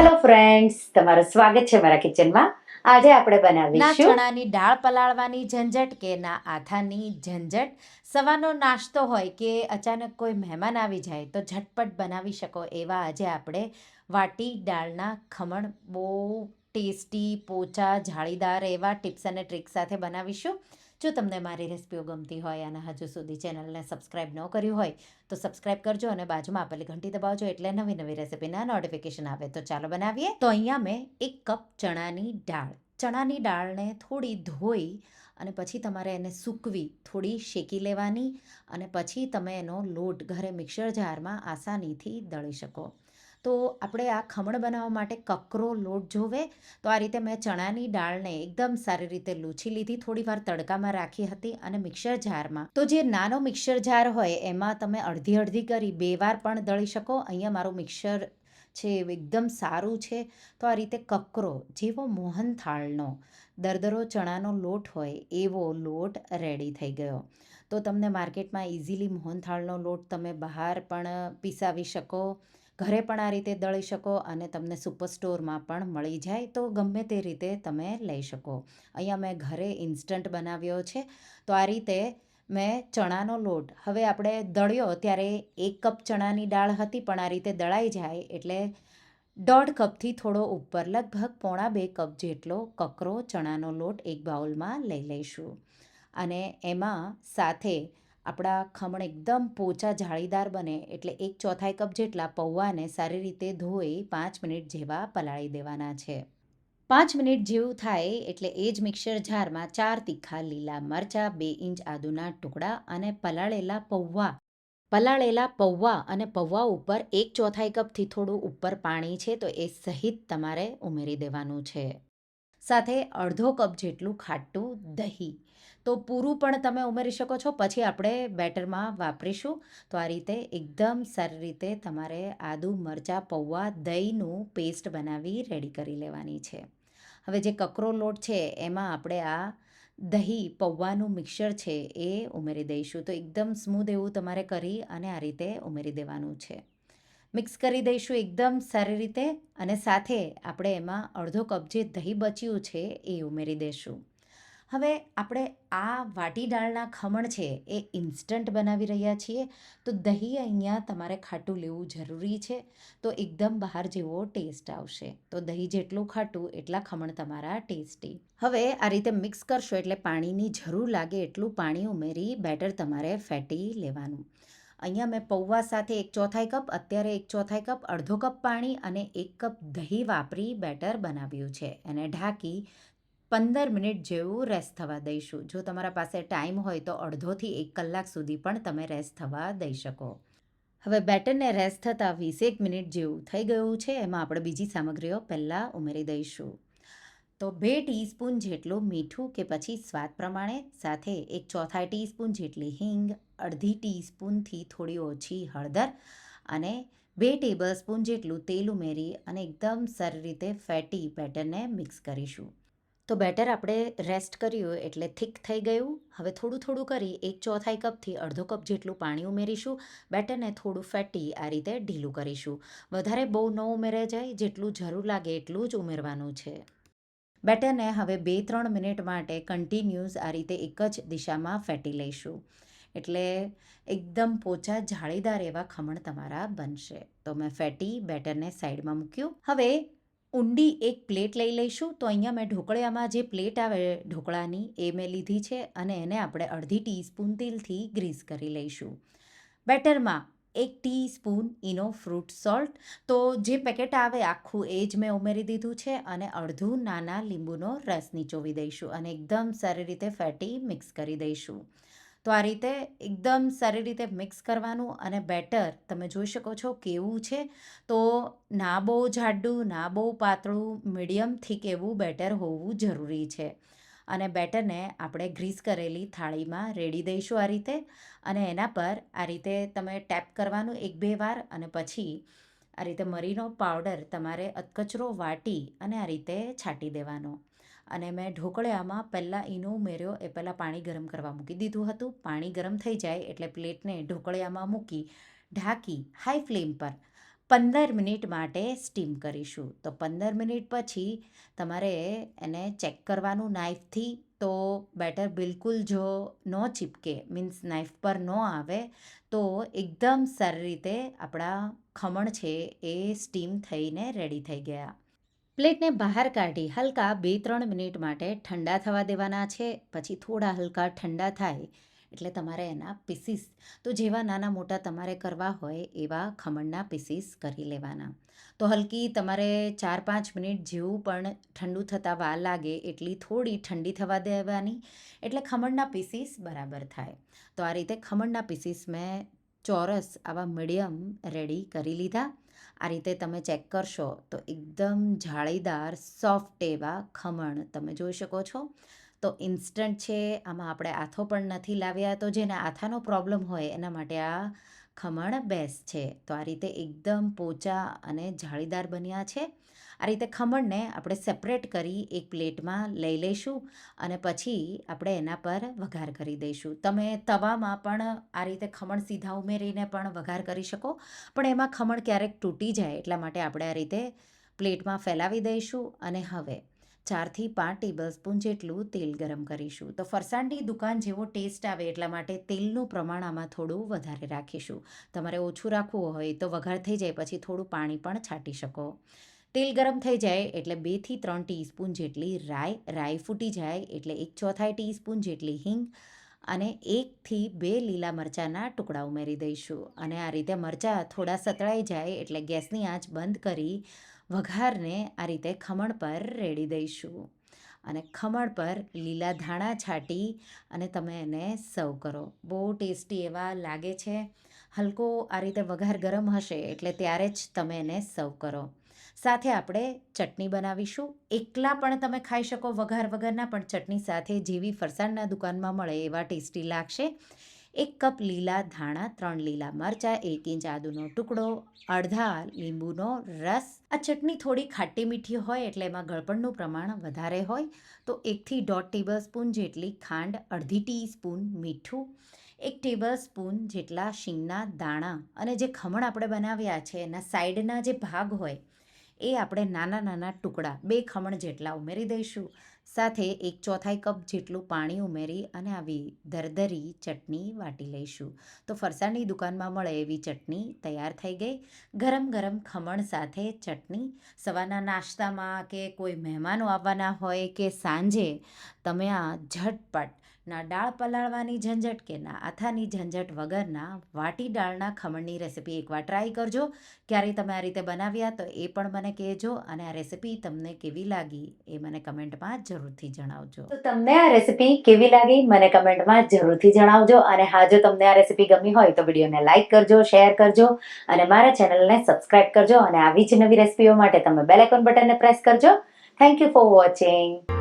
Hello friends તમારું સ્વાગત છે મારા કિચનમાં આજે આપણે બનાવીશું ચણાની દાળ પલાળવાની ઝંઝટ કે ના આથાની ઝંઝટ. સવારનો નાસ્તો હોય કે અચાનક કોઈ મહેમાન આવી જાય તો ઝટપટ બનાવી શકો એવા આજે આપણે વાટી દાળના ખમણ બહુ ટેસ્ટી, પોચા, જાળીદાર એવા ટિપ્સ અને ટ્રિક્સ સાથે બનાવીશું. જો તમને મારી રેસિપીઓ ગમતી હોય અને હજુ સુધી ચેનલને સબસ્ક્રાઈબ ન કર્યું હોય, તો સબસ્ક્રાઈબ કરજો અને બાજુમાં આપેલી ઘંટી દબાવજો એટલે નવી નવી રેસિપીના નોટિફિકેશન આવે. તો ચાલો બનાવીએ. તો અહીંયા મેં એક કપ ચણાની દાળ. ચણાની દાળને થોડી ધોઈ અને પછી તમારે એને સૂકવી, થોડી શેકી લેવાની અને પછી તમે એનો લોટ ઘરે મિક્સર જારમાં આસાનીથી દળી શકો. તો આપણે આ ખમણ બનાવવા માટે કકરો, લોટ જોવે. તો આ રીતે મેં ચણાની દાળને એકદમ સારી રીતે લૂછી લીધી. થોડી વાર તડકામાં રાખી હતી અને મિક્સર જારમાં. તો જે નાનો મિક્સર જાર હોય, એમાં તમે અડધી અડધી કરી બે વાર પણ દળી શકો. અહીંયા મારું મિક્સર છે એકદમ સારું છે. તો આ રીતે કકરો જેવો મોહનથાળનો, દરદરો ચણાનો લોટ હોય, એવો લોટ રેડી થઈ ગયો. તો તમને માર્કેટમાં ઇઝીલી મોહનથાળનો લોટ તમે બહાર પણ પીસાવી શકો. ઘરે પણ આ રીતે દળી શકો અને તમને સુપર સ્ટોરમાં પણ મળી જાય તો ગમે તે રીતે તમે લઈ શકો. અહીંયા મેં ઘરે ઇન્સ્ટન્ટ બનાવ્યો છે. તો આ રીતે મેં ચણાનો લોટ, હવે આપણે દળ્યો ત્યારે એક કપ ચણાની દાળ હતી પણ આ રીતે દળાઈ જાય એટલે દોઢ કપથી થોડો ઉપર, લગભગ પોણા બે કપ જેટલો કકરો ચણાનો લોટ એક બાઉલમાં લઈ લઈશું. અને એમાં સાથે આપણા ખમણ એકદમ પોચા જાળીદાર બને એટલે એક ચોથાઈ કપ જેટલા પૌવાને સારી રીતે ધોઈ પાંચ મિનિટ જેવા પલાળી દેવાના છે. પાંચ મિનિટ જેવું થાય એટલે એ જ મિક્સર જારમાં ચાર તીખા લીલા મરચાં, બે ઇંચ આદુના ટુકડા અને પલાળેલા પૌવા. પલાળેલા પૌવા અને પૌવા ઉપર એક ચોથાઈ કપથી થોડું ઉપર પાણી છે તો એ સહિત તમારે ઉમેરી દેવાનું છે. સાથે અડધો કપ જેટલું ખાટું દહીં. તો પૂરું પણ તમે ઉમેરી શકો છો. પછી આપણે બેટરમાં વાપરીશું. તો આ રીતે એકદમ સારી રીતે તમારે આદુ, મરચાં, પૌવા, દહીંનું પેસ્ટ બનાવી રેડી કરી લેવાની છે. હવે જે કકરો લોટ છે, એમાં આપણે આ દહીં, પૌવાનું મિક્સર છે એ ઉમેરી દઈશું. તો એકદમ સ્મૂધ એવું તમારે કરી અને આ રીતે ઉમેરી દેવાનું છે. મિક્સ કરી દઈશું એકદમ સારી રીતે અને સાથે આપણે એમાં અડધો કપ જે દહીં બચ્યું છે એ ઉમેરી દઈશું હવે આપણે આ વાટી દાળના ખમણ છે એ ઇન્સ્ટન્ટ બનાવી રહ્યા છીએ. તો દહીં અહીંયા તમારે ખાટું લેવું જરૂરી છે. તો એકદમ બહાર જેવો ટેસ્ટ આવશે. તો દહીં જેટલું ખાટું એટલા ખમણ તમારા ટેસ્ટી હવે આ રીતે મિક્સ કરશો એટલે પાણીની જરૂર લાગે એટલું પાણી ઉમેરી બેટર તમારે ફેટી લેવાનું. અહીંયા મેં પૌવા સાથે એક ચોથાઈ કપ, અત્યારે એક ચોથાઈ કપ, અડધો કપ પાણી અને એક કપ દહીં વાપરી બેટર બનાવ્યું છે. એને ઢાંકી પંદર મિનિટ જેવું રેસ્ટ થવા દઈશું. જો તમારા પાસે ટાઈમ હોય તો અડધોથી એક કલાક સુધી પણ તમે રેસ્ટ થવા દઈ શકો. હવે બેટરને રેસ્ટ થતાં વીસેક મિનિટ જેવું થઈ ગયું છે. એમાં આપણે બીજી સામગ્રીઓ પહેલાં ઉમેરી દઈશું. તો બે ટીસ્પૂન જેટલું મીઠું કે પછી સ્વાદ પ્રમાણે, સાથે એક ચોથાઈ ટીસ્પૂન જેટલી હિંગ, અડધી ટીસ્પૂનથી થોડી ઓછી હળદર અને બે ટેબલ સ્પૂન જેટલું તેલ ઉમેરી અને એકદમ સારી રીતે ફેટી બેટરને મિક્સ કરીશું. તો બેટર આપણે રેસ્ટ કર્યું એટલે થીક થઈ ગયું. હવે થોડું થોડું કરી એક ચોથાઈ કપથી અડધો કપ જેટલું પાણી ઉમેરીશું. બેટરને થોડું ફેટી આ રીતે ઢીલું કરીશું. વધારે બહુ ન ઉમેરે જાય. જેટલું જરૂર લાગે એટલું જ ઉમેરવાનું છે. બેટરને હવે બે ત્રણ મિનિટ માટે કન્ટિન્યુઝ આ રીતે એક જ દિશામાં ફેટી લઈશું. એટલે એકદમ પોચા જાળીદાર એવા ખમણ તમારા બનશે. તો મેં ફેટી બેટરને સાઈડમાં મૂક્યું. હવે ઊંડી એક પ્લેટ લઈ લઈશું. તો અહીંયા મેં ઢોકળિયામાં જે પ્લેટ આવે ઢોકળાની, એ મેં લીધી છે અને એને આપણે અડધી ટીસ્પૂન તેલથી ગ્રીસ કરી લઈશું. બેટરમાં એક ટીસ્પૂન ઇનો ફ્રૂટ સોલ્ટ. તો જે પેકેટ આવે આખું એ જ મેં ઉમેરી દીધું છે અને અડધું નાના લીંબુનો રસ નીચોવી દઈશું અને એકદમ સારી રીતે ફેટી મિક્સ કરી દઈશું. તો આ રીતે એકદમ સારી રીતે મિક્સ કરવાનું અને બેટર તમે જોઈ શકો છો કેવું છે. તો ના બહુ જાડું, ના બહુ પાતળું, મીડિયમ થીક એવું બેટર હોવું જરૂરી છે. અને બેટરને આપણે ગ્રીસ કરેલી થાળીમાં રેડી દઈશું આ રીતે અને એના પર આ રીતે તમે ટેપ કરવાનું એક બે વાર અને પછી આ રીતે મરીનો પાવડર તમારે અધકચરો વાટી અને આ રીતે છાંટી દેવાનો. અને મેં ઢોકળિયામાં પહેલાં ઈનો ઉમેર્યો, એ પહેલાં પાણી ગરમ કરવા મૂકી દીધું હતું. પાણી ગરમ થઈ જાય એટલે પ્લેટને ઢોકળિયામાં મૂકી ઢાંકી હાઈ ફ્લેમ પર પંદર મિનિટ માટે સ્ટીમ કરીશું. તો પંદર મિનિટ પછી તમારે એને ચેક કરવાનું નાઇફથી તો બેટર બિલકુલ જો ન ચીપકે, મીન્સ નાઇફ પર ન આવે, તો એકદમ સારી રીતે આપણા ખમણ છે એ સ્ટીમ થઈને રેડી થઈ ગયા. પ્લેટને બહાર કાઢી હલકા બે ત્રણ મિનિટ માટે ઠંડા થવા દેવાના છે. પછી થોડા હલકા ઠંડા થાય એટલે તમારે એના પીસીસ તો જેવા નાના મોટા તમારે કરવા હોય એવા ખમણના પીસીસ કરી લેવાના. તો હલકી તમારે ચાર પાંચ મિનિટ જેવું પણ ઠંડુ થતાં વાર લાગે એટલી થોડી ઠંડી થવા દેવાની એટલે ખમણના પીસીસ બરાબર થાય. તો આ રીતે ખમણના પીસીસ મેં ચોરસ આવા મીડિયમ રેડી કરી લીધા. આ રીતે તમે ચેક કરશો તો એકદમ જાળીદાર, સોફ્ટ એવા ખમણ તમે જોઈ શકો છો. તો ઇન્સ્ટન્ટ છે, આમાં આપણે આથો પણ નથી લાવ્યા. તો જેને આથાનો પ્રોબ્લેમ હોય, એના માટે આ ખમણ બેસ્ટ છે. તો આ રીતે એકદમ પોચા અને જાળીદાર બન્યા છે. આ રીતે ખમણને આપણે સેપરેટ કરી એક પ્લેટમાં લઈ લઈશું અને પછી આપણે એના પર વઘાર કરી દઈશું. તમે તવામાં પણ આ રીતે ખમણ સીધા ઉમેરીને પણ વઘાર કરી શકો. પણ એમાં ખમણ ક્યારેક તૂટી જાય એટલા માટે આપણે આ રીતે પ્લેટમાં ફેલાવી દઈશું અને હવે ચારથી પાંચ ટેબલ સ્પૂન જેટલું તેલ ગરમ કરીશું. તો ફરસાણની દુકાન જેવો ટેસ્ટ આવે એટલા માટે તેલનું પ્રમાણ આમાં થોડું વધારે રાખીશું. તમારે ઓછું રાખવું હોય તો વઘાર થઈ જાય, પછી થોડું પાણી પણ છાંટી શકો. તેલ ગરમ થઈ જાય એટલે બેથી ત્રણ ટીસ્પૂન જેટલી રાઈ રાઈ ફૂટી જાય એટલે એક ચોથાઈ ટીસ્પૂન જેટલી હિંગ અને એકથી બે લીલા મરચાંના ટુકડા ઉમેરી દઈશું. અને આ રીતે મરચાં થોડા સતળાઈ જાય એટલે ગેસની આંચ બંધ કરી વઘારને આ રીતે ખમણ પર રેડી દઈશું. અને ખમણ પર લીલા ધાણા છાંટી અને તમે એને સર્વ કરો. બહુ ટેસ્ટી એવા લાગે છે. હલકો આ રીતે વઘાર ગરમ હશે એટલે ત્યારે જ તમે એને સર્વ કરો. સાથે આપણે ચટણી બનાવીશું. એકલા પણ તમે ખાઈ શકો વઘાર વગરના, પણ ચટણી સાથે જેવી ફરસાણના દુકાનમાં મળે એવા ટેસ્ટી લાગશે. એક કપ લીલા ધાણા, ત્રણ લીલા મરચાં એક ઇંચ આદુનો ટુકડો, અડધા લીંબુનો રસ. આ ચટણી થોડી ખાટી મીઠી હોય એટલે એમાં ગળપણનું પ્રમાણ વધારે હોય. તો એકથી દોઢ ટેબલ સ્પૂન જેટલી ખાંડ, અડધી ટીસ્પૂન મીઠું, એક ટેબલ સ્પૂન જેટલા શીંગના દાણા અને જે ખમણ આપણે બનાવ્યા છે એના સાઈડના જે ભાગ હોય, એ આપણે નાના નાના ટુકડા, બે ખમણ જેટલા ઉમેરી દઈશું. સાથે એક ચોથાઈ કપ જેટલું પાણી ઉમેરી અને આવી દરદરી ચટણી વાટી લઈશું. તો ફરસાણની દુકાનમાં મળે એવી ચટણી તૈયાર થઈ ગઈ. ગરમ ગરમ ખમણ સાથે ચટણી. સવારના નાસ્તામાં કે કોઈ મહેમાનો આવવાના હોય કે સાંજે, તમે આ ઝટપટ ના દાળ પલાળવાની ઝંઝટ કે ના આથાની ઝંઝટ વગરના વાટી દાળના ખમણની રેસીપી એકવાર ટ્રાય કરજો. ક્યારેય તમે આ રીતે બનાવ્યા તો એ પણ મને કહેજો અને આ રેસીપી તમને કેવી લાગી એ મને કમેન્ટમાં જરૂરથી જણાવજો. તો તમને આ રેસીપી કેવી લાગી મને કમેન્ટમાં જરૂરથી જણાવજો અને હા, જો તમને આ રેસીપી ગમી હોય તો વિડીયોને લાઇક કરજો શેર કરજો અને મારા ચેનલને સબસ્ક્રાઇબ કરજો અને આવી જ નવી રેસિપીઓ માટે તમે બેલ આઇકોન બટનને પ્રેસ કરજો. Thank you for watching